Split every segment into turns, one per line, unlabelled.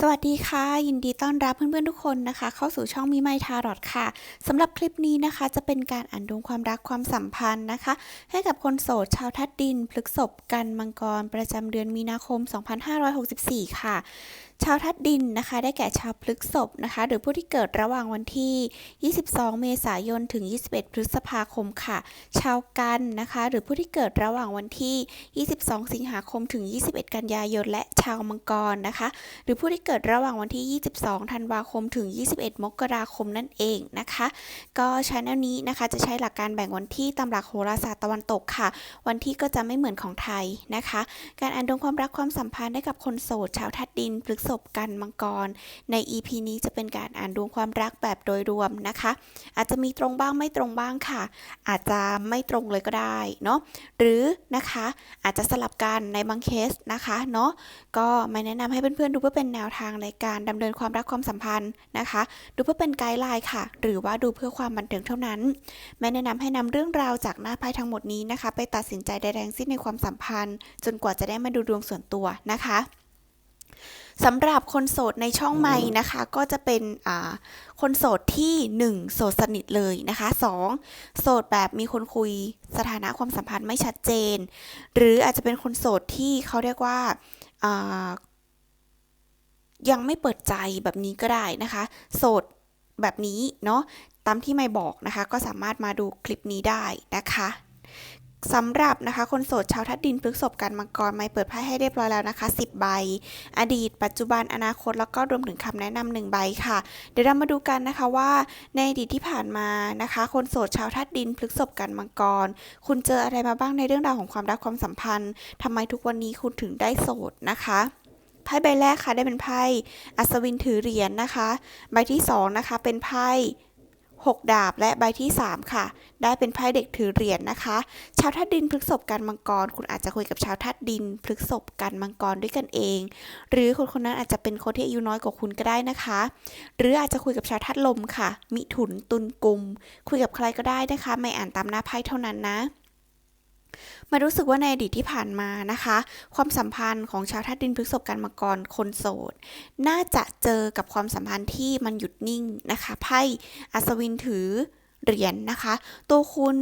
สวัสดีค่ะ ยินดีต้อนรับเพื่อนๆทุกคนนะคะ เข้าสู่ช่องมิไมทารอดค่ะสำหรับคลิปนี้นะคะจะเป็นการอ่านดวงความรักความสัมพันธ์นะคะ ให้กับคนโสดชาวทัดดินพฤกษบกันมังกรประจำเดือนมีนาคม 2564 ค่ะชาวทัดดินนะคะ ได้แก่ชาวพฤกษบนะคะ หรือผู้ที่เกิดระหว่างวันที่ 22 เมษายน ถึง 21 พฤษภาคมค่ะ ชาวกันนะคะ หรือผู้ที่เกิดระหว่างวันที่ 22 สิงหาคม ถึง 21 กันยายน และชาวมังกรนะคะ หรือผู้ที่เกิดระหว่างวันที่ 22 ธันวาคม ถึง 21 มกราคมนั่นเองนะคะ ก็ชแนลนี้นะคะจะใช้หลักการแบ่งวันที่ตามหลักโหราศาสตร์ตะวันตกค่ะ วันที่ก็จะไม่เหมือนของไทยนะคะ การอ่านดวงความรักความสัมพันธ์ให้กับคนโสด ชาวทัดดินพฤกษบกันมังกร ใน EP นี้จะเป็นการอ่านดวงความรักแบบโดยรวมนะคะ อาจจะมีตรงบ้างไม่ตรงบ้างค่ะ อาจจะไม่ตรงเลยก็ได้เนาะหรือนะคะอาจจะสลับกันในบางเคสนะคะเนาะก็ไม่แนะนำให้เพื่อนๆดูเพื่อเป็นแนวทางในการดำเนินความรักความสัมพันธ์นะคะ ดูเพื่อเป็นไกด์ไลน์ค่ะ หรือว่าดูเพื่อความบันเทิงเท่านั้น ไม่แนะนำให้นำเรื่องราวจากหน้าไพ่ทั้งหมดนี้นะคะ ไปตัดสินใจใดๆทั้งสิ้นในความสัมพันธ์ จนกว่าจะได้มาดูดวงส่วนตัวนะคะ สำหรับคนโสดในช่องไม่นะคะ ก็จะเป็นคนโสดที่ 1 โสดสนิทเลยนะคะ 2. โสดแบบมีคนคุยสถานะความสัมพันธ์ไม่ชัดเจน หรืออาจจะเป็นคนโสดที่เขาเรียกว่ายังไม่เปิดใจแบบนี้ก็ได้นะคะ โสดแบบนี้เนาะตามที่ไม่บอกนะคะ ก็สามารถมาดูคลิปนี้ได้นะคะ สำหรับนะคะคนโสดชาวทัดดินพฤกษบกันมังกรไม่เปิดไพ่ให้เรียบร้อยแล้วนะคะ 10 ใบ อดีต ปัจจุบันอนาคตแล้วก็รวมถึงคำแนะนำหนึ่งใบค่ะ เดี๋ยวเรามาดูกันนะคะว่าในอดีตที่ผ่านมานะคะ คนโสดชาวทัดดินพฤกษบกันมังกร คุณเจออะไรมาบ้างในเรื่องราวของความรักความสัมพันธ์ทำไมทุกวันนี้คุณถึงได้โสดนะคะไพ่ใบแรกค่ะได้เป็นไพ่อัศวินถือเหรียญนะคะ ใบที่สองนะคะเป็นไพ่ หกดาบและใบที่ 3 ค่ะ ได้เป็นไพ่เด็กถือเหรียญนะคะ ชาวทัดดินพฤกษบกันมังกร คุณอาจจะคุยกับชาวทัดดินพฤกษบกันมังกรด้วยกันเอง หรือคนคนนั้นอาจจะเป็นคนที่อายุน้อยกว่าคุณก็ได้นะคะ หรืออาจจะคุยกับชาวทัดลมค่ะ มิถุนตุลกุม คุยกับใครก็ได้นะคะ ไม่อ่านตามหน้าไพ่เท่านั้นนะ มารู้สึกว่าในอดีตที่ผ่านมานะคะ ความสัมพันธ์ของชาวธาตุดินพฤกษภกันมากรคนโสด น่าจะเจอกับความสัมพันธ์ที่มันหยุดนิ่งนะคะ ไพ่อัศวินถือเหรียญนนะคะ ตัวคุณ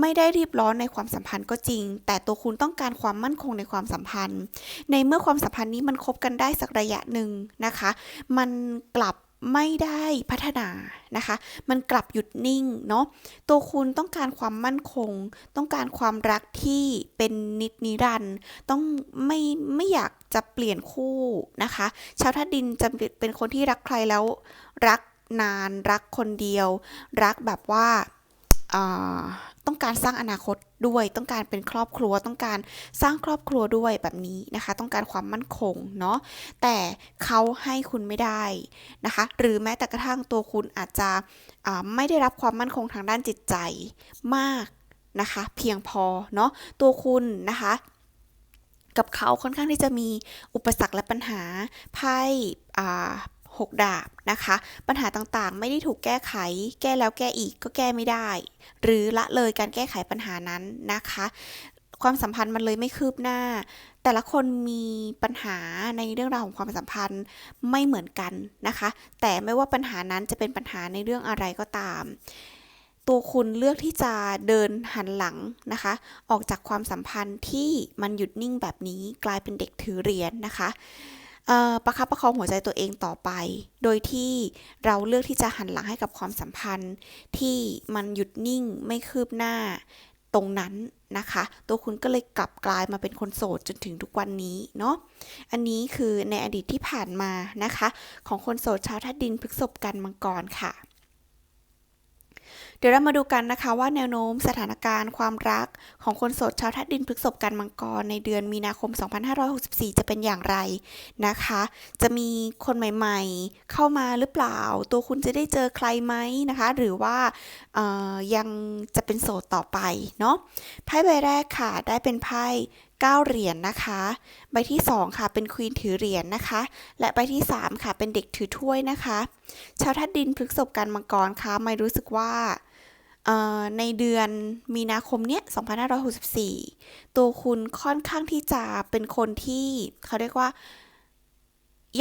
ไม่ได้รีบร้อนในความสัมพันธ์ก็จริง แต่ตัวคุณต้องการความมั่นคงในความสัมพันธ์ ในเมื่อความสัมพันธ์นี้มันคบกันได้สักระยะหนึ่งนะคะ มันกลับ ไม่ได้พัฒนานะคะ มันกลับหยุดนิ่งเนาะ ตัวคุณต้องการความมั่นคง ต้องการความรักที่เป็นนิดนิรันด์ต้องไม่ไม่อยากจะเปลี่ยนคู่นะคะ ชาวธาตุดินจะเป็นคนที่รักใครแล้ว รักนานรักคนเดียว รักแบบว่า ต้องการสร้างอนาคตด้วย ต้องการเป็นครอบครัว ต้องการสร้างครอบครัวด้วยแบบนี้นะคะ ต้องการความมั่นคงเนาะ แต่เขาให้คุณไม่ได้นะคะ หรือแม้แต่กระทั่งตัวคุณอาจจะไม่ได้รับความมั่นคงทางด้านจิตใจมากนะคะ เพียงพอเนาะ ตัวคุณนะคะกับเขาค่อนข้างที่จะมีอุปสรรคและปัญหาไพ่ 6 ดาบนะคะ ปัญหาต่างๆ ไม่ได้ถูกแก้ไข แก้แล้วแก้อีกก็แก้ไม่ได้ หรือละเลยการแก้ไขปัญหานั้นนะคะ ความสัมพันธ์มันเลยไม่คืบหน้า แต่ละคนมีปัญหาในเรื่องราวของความสัมพันธ์ไม่เหมือนกันนะคะ แต่ไม่ว่าปัญหานั้นจะเป็นปัญหาในเรื่องอะไรก็ตาม ตัวคุณเลือกที่จะเดินหันหลังนะคะ ออกจากความสัมพันธ์ที่มันหยุดนิ่งแบบนี้กลายเป็นเด็กถือเหรียญนนะคะ ประคับประคองหัวใจตัวเองต่อไป โดยที่เราเลือกที่จะหันหลังให้กับความสัมพันธ์ ที่มันหยุดนิ่งไม่คืบหน้าตรงนั้นนะคะ ตัวคุณก็เลยกลับกลายมาเป็นคนโสดจนถึงทุกวันนี้เนาะ อันนี้คือในอดีตที่ผ่านมานะคะ ของคนโสดชาวทัดดินพฤกษบกันมังกรค่ะ เดี๋ยวเรามาดูกันนะคะว่าแนวโน้มสถานการณ์ความรักของคนโสดชาวทัดดินพฤกษบกันมังกรในเดือนมีนาคม 2564 จะเป็นอย่างไรนะคะ จะมีคนใหม่ๆ เข้ามาหรือเปล่า ตัวคุณจะได้เจอใครไหมนะคะ หรือว่ายังจะเป็นโสดต่อไปเนาะไพ่ใบแรกค่ะ ได้เป็นไพ่ 9 เหรียญนนะคะ ใบที่ 2 ค่ะ เป็นควีนถือเหรียญนนะคะ และใบที่ 3 ค่ะ เป็นเด็กถือถ้วยนะคะ ชาวทัดดินพฤกษบกันมังกรคะไม่รู้สึกว่าในเดือนมีนาคมเนี้ย 2564 ตัวคุณค่อนข้างที่จะเป็นคนที่เขาเรียกว่า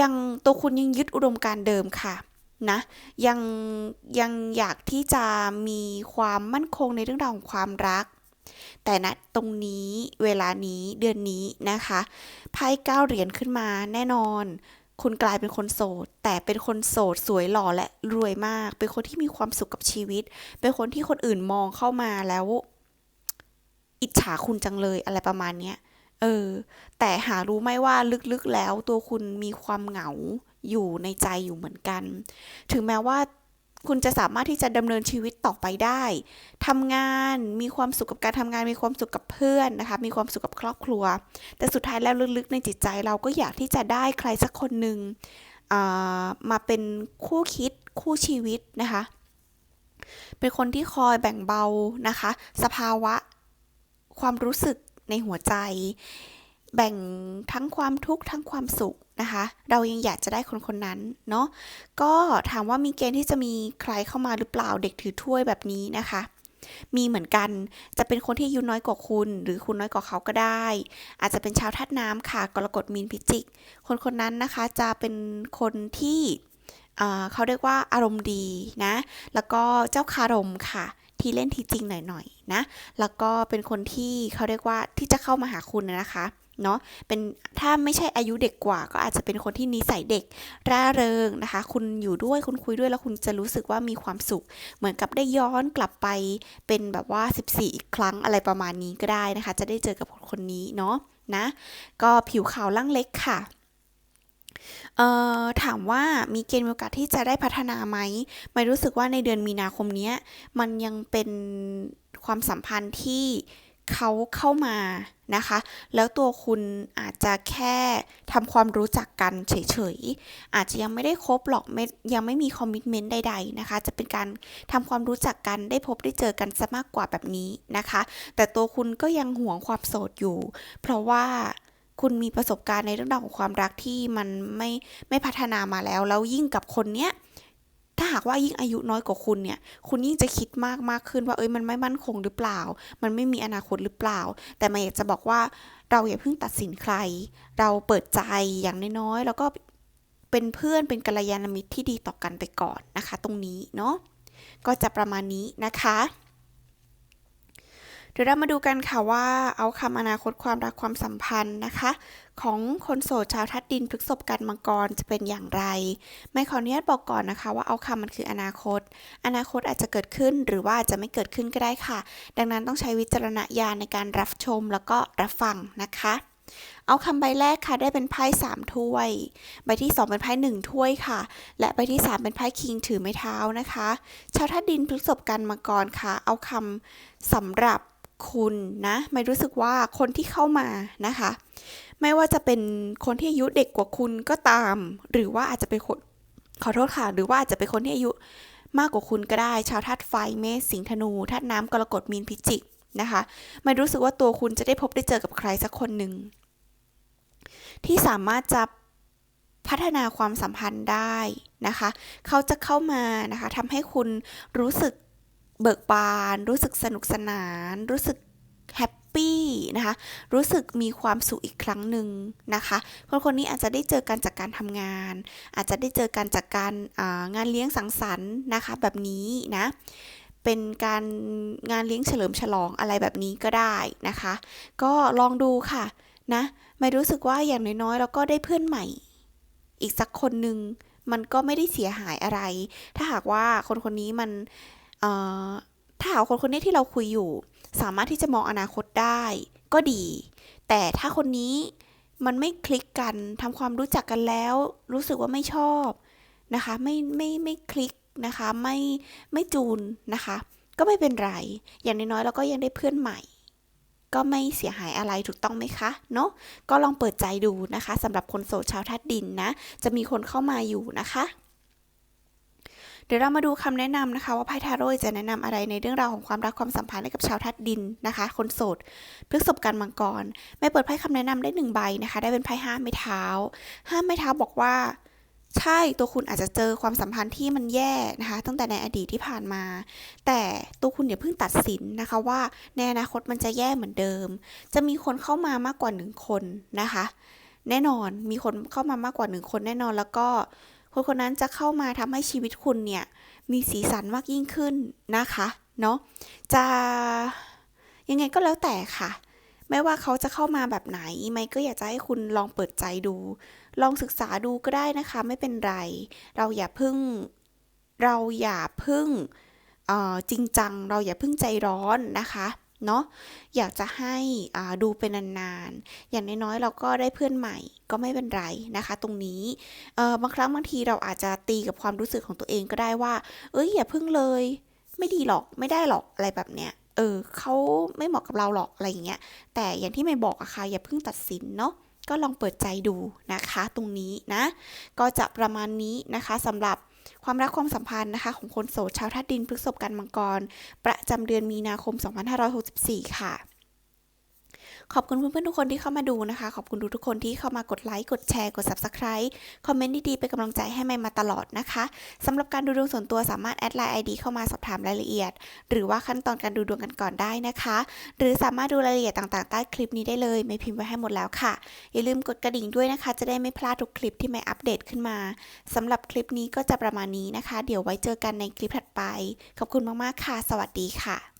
ยังตัวคุณยังยึดอุดมการณ์เดิมค่ะนะยังยังอยากที่จะมีความมั่นคงในเรื่องราวของความรัก แต่ณตรงนี้เวลานี้เดือนนี้นะคะไพ่เก้าเหรียญขึ้นมาแน่นอน คุณกลายเป็นคนโสด แต่เป็นคนโสดสวยหล่อและรวยมาก เป็นคนที่มีความสุขกับชีวิต เป็นคนที่คนอื่นมองเข้ามาแล้ว อิจฉาคุณจังเลยอะไรประมาณเนี้ยเออ แต่หารู้ไหมว่าลึกๆแล้วตัวคุณมีความเหงาอยู่ในใจอยู่เหมือนกัน ถึงแม้ว่า คุณจะสามารถที่จะดำเนินชีวิตต่อไปได้ทำงานมีความสุขกับการทำงาน มีความสุขกับเพื่อนนะคะ มีความสุขกับครอบครัว แต่สุดท้ายแล้วลึกๆในจิตใจเราก็อยากที่จะได้ใครสักคนหนึ่งมาเป็นคู่คิดคู่ชีวิตนะคะ เป็นคนที่คอยแบ่งเบานะคะ สภาวะความรู้สึกในหัวใจ แบ่งทั้งความทุกข์ทั้งความสุขนะคะ เรายังอยากจะได้คนคนนั้นเนาะก็ถามว่ามีเกณฑ์ที่จะมีใครเข้ามาหรือเปล่าเด็กถือถ้วยแบบนี้นะคะ มีเหมือนกันจะเป็นคนที่อายุน้อยกว่าคุณ หรือคุณน้อยกว่าเขาก็ได้ อาจจะเป็นชาวธาตุน้ำค่ะกรกฎมีนพิจิก คนคนนั้นนะคะจะเป็นคนที่เขาเรียกว่าอารมณ์ดีนะ แล้วก็เจ้าคารมค่ะ ที่เล่นทีจริงหน่อยๆนะแล้วก็เป็นคนที่เขาเรียกว่าที่จะเข้ามาหาคุณนะนะคะเนาะเป็นถ้าไม่ใช่อายุเด็กกว่า ก็อาจจะเป็นคนที่นิสัยเด็กร่าเริงนะคะ คุณอยู่ด้วยคุณคุยด้วยแล้วคุณจะรู้สึกว่ามีความสุข เหมือนกับได้ย้อนกลับไปเป็นแบบว่า 14 อีกครั้งอะไรประมาณนี้ก็ได้นะคะ จะได้เจอกับคนคนนี้เนาะนะ ก็ผิวขาวล่างเล็กค่ะ ถามว่ามีเกณฑ์โอกาสที่จะได้พัฒนาไหมไม่รู้สึกว่าในเดือนมีนาคมนี้มันยังเป็นความสัมพันธ์ที่เขาเข้ามานะคะ แล้วตัวคุณอาจจะแค่ทำความรู้จักกันเฉยๆ อาจจะยังไม่ได้คบหรอกยังไม่มีคอมมิชเมนต์ใดๆนะคะ จะเป็นการทำความรู้จักกันได้พบได้เจอกันซะมากกว่าแบบนี้นะคะ แต่ตัวคุณก็ยังหวงความโสดอยู่ เพราะว่า คุณมีประสบการณ์ในเรื่องราวของความรักที่มันไม่ไม่พัฒนามาแล้ว แล้วยิ่งกับคนเนี้ยถ้าหากว่ายิ่งอายุน้อยกว่าคุณเนี่ย คุณยิ่งจะคิดมากมากขึ้นว่าเอ้ยมันไม่มั่นคงหรือเปล่า มันไม่มีอนาคตหรือเปล่า แต่มาอยากจะบอกว่าเราอย่าเพิ่งตัดสินใคร เราเปิดใจอย่างน้อยๆ แล้วก็เป็นเพื่อนเป็นกัลยาณมิตรที่ดีต่อกันไปก่อนนะคะ ตรงนี้เนาะ ก็จะประมาณนี้นะคะ เดี๋ยวเรามาดูกันค่ะว่าเอาคำอนาคตความรักความสัมพันธ์นะคะ ของคนโสดชาวทัดดินพฤกษบกันมังกรจะเป็นอย่างไร ไม่ขออนุญาตบอกก่อนนะคะว่าเอาคำมันคืออนาคต อนาคตอาจจะเกิดขึ้นหรือว่าอาจจะไม่เกิดขึ้นก็ได้ค่ะ ดังนั้นต้องใช้วิจารณญาณในการรับชมแล้วก็รับฟังนะคะเอาคำใบแรกค่ะได้เป็นไพ่สามถ้วย ใบที่สองเป็นไพ่หนึ่งถ้วยค่ะ และใบที่สามเป็นไพ่คิงถือไม้เท้านะคะ ชาวทัดดินพฤกษบกันมังกรค่ะ เอาคำสำหรับ คุณนะไม่รู้สึกว่าคนที่เข้ามานะคะ ไม่ว่าจะเป็นคนที่อายุเด็กกว่าคุณก็ตาม หรือว่าอาจจะเป็นคนขอโทษค่ะ หรือว่าอาจจะเป็นคนที่อายุมากกว่าคุณก็ได้ ชาวธาตุไฟเมษสิงห์ธนูธาตุน้ำกรกฎมีนพิจิกนะคะไม่รู้สึกว่าตัวคุณจะได้พบได้เจอกับใครสักคนหนึ่งที่สามารถจะพัฒนาความสัมพันธ์ได้นะคะ เขาจะเข้ามานะคะทำให้คุณรู้สึก เบิกบาน รู้สึกสนุกสนาน รู้สึกแฮปปี้นะคะ รู้สึกมีความสุขอีกครั้งหนึ่งนะคะ คนคนนี้อาจจะได้เจอกันจากการทำงาน อาจจะได้เจอกันจากการงานเลี้ยงสังสรรค์นะคะ แบบนี้นะ เป็นการงานเลี้ยงเฉลิมฉลองอะไรแบบนี้ก็ได้นะคะ ก็ลองดูค่ะนะ ไม่รู้สึกว่าอย่างน้อยๆเราก็ได้เพื่อนใหม่ อีกสักคนหนึ่งมันก็ไม่ได้เสียหายอะไร ถ้าหากว่าคนคนนี้มัน ถ้าหาคนคนนี้ที่เราคุยอยู่ สามารถที่จะมองอนาคตได้ก็ดี แต่ถ้าคนนี้มันไม่คลิกกันทำความรู้จักกันแล้ว รู้สึกว่าไม่ชอบนะคะ ไม่ไม่ไม่คลิกนะคะ ไม่ไม่จูนนะคะ ก็ไม่เป็นไร อย่างน้อยๆเราก็ยังได้เพื่อนใหม่ ก็ไม่เสียหายอะไรถูกต้องไหมคะเนาะก็ลองเปิดใจดูนะคะสำหรับคนโสดชาวธาตุดินนะ จะมีคนเข้ามาอยู่นะคะ เดี๋ยวเรามาดูคำแนะนำนะคะ ว่าไพ่ทาโร่จะแนะนำอะไรในเรื่องราวของความรักความสัมพันธ์ให้กับชาวธาตุดินนะคะ คนโสดพฤกษบกันมังกรไม่เปิดไพ่คำแนะนำได้หนึ่งใบนะคะ ได้เป็นไพ่ห้าไม้เท้าห้าไม้เท้าบอกว่าใช่ตัวคุณอาจจะเจอความสัมพันธ์ที่มันแย่นะคะ ตั้งแต่ในอดีตที่ผ่านมา แต่ตัวคุณอย่าเพิ่งตัดสินนะคะว่าในอนาคตมันจะแย่เหมือนเดิม จะมีคนเข้ามามากกว่าหนึ่งคนนะคะ แน่นอนมีคนเข้ามามากกว่าหนึ่งคนแน่นอนแล้วก็ คนคนนั้นจะเข้ามาทำให้ชีวิตคุณเนี่ย มีสีสันมากยิ่งขึ้นนะคะ เนาะจะยังไงก็แล้วแต่ค่ะ ไม่ว่าเขาจะเข้ามาแบบไหน ไม่ก็อยากจะให้คุณลองเปิดใจดู ลองศึกษาดูก็ได้นะคะ ไม่เป็นไร เราอย่าพึ่ง เราอย่าพึ่งจริงจัง เราอย่าพึ่งใจร้อนนะคะ เนาะอยากจะให้ดูเป็นนานๆ อย่างน้อยๆ เราก็ได้เพื่อนใหม่ก็ไม่เป็นไรนะคะ ตรงนี้บางครั้งบางทีเราอาจจะตีกับความรู้สึกของตัวเองก็ได้ว่า เอ้ยอย่าพึ่งเลย ไม่ดีหรอกไม่ได้หรอกอะไรแบบเนี้ยเออเขาไม่เหมาะกับเราหรอกอะไรอย่างเงี้ย แต่อย่างที่ไม่บอกอะค่ะอย่าเพิ่งตัดสินเนาะก็ลองเปิดใจดูนะคะ ตรงนี้นะ ก็จะประมาณนี้นะคะสำหรับ ความรักความสัมพันธ์นะคะ ของคนโสดชาวธาตุดินพฤกษบกันมังกร ประจำเดือนมีนาคม 2564 ค่ะ ขอบคุณเพื่อนๆทุกคนที่เข้ามาดูนะคะ ขอบคุณทุกคนที่เข้ามากดไลค์กดแชร์กด Subscribe คอมเมนต์ดีๆเป็นกำลังใจให้ไม่มาตลอดนะคะสำหรับการดูดวงส่วนตัวสามารถแอดไลน์ ID เข้ามาสอบถามรายละเอียด หรือว่าขั้นตอนการดูดวงกันก่อนได้นะคะ หรือสามารถดูรายละเอียดต่างๆใต้คลิปนี้ได้เลย ไม่พิมพ์ไว้ให้หมดแล้วค่ะ อย่าลืมกดกระดิ่งด้วยนะคะ จะได้ไม่พลาดทุกคลิปที่ไม่อัปเดตขึ้นมาสำหรับคลิปนี้ก็จะประมาณนี้นะคะ เดี๋ยวไว้เจอกันในคลิปถัดไป ขอบคุณมากๆค่ะ สวัสดีค่ะ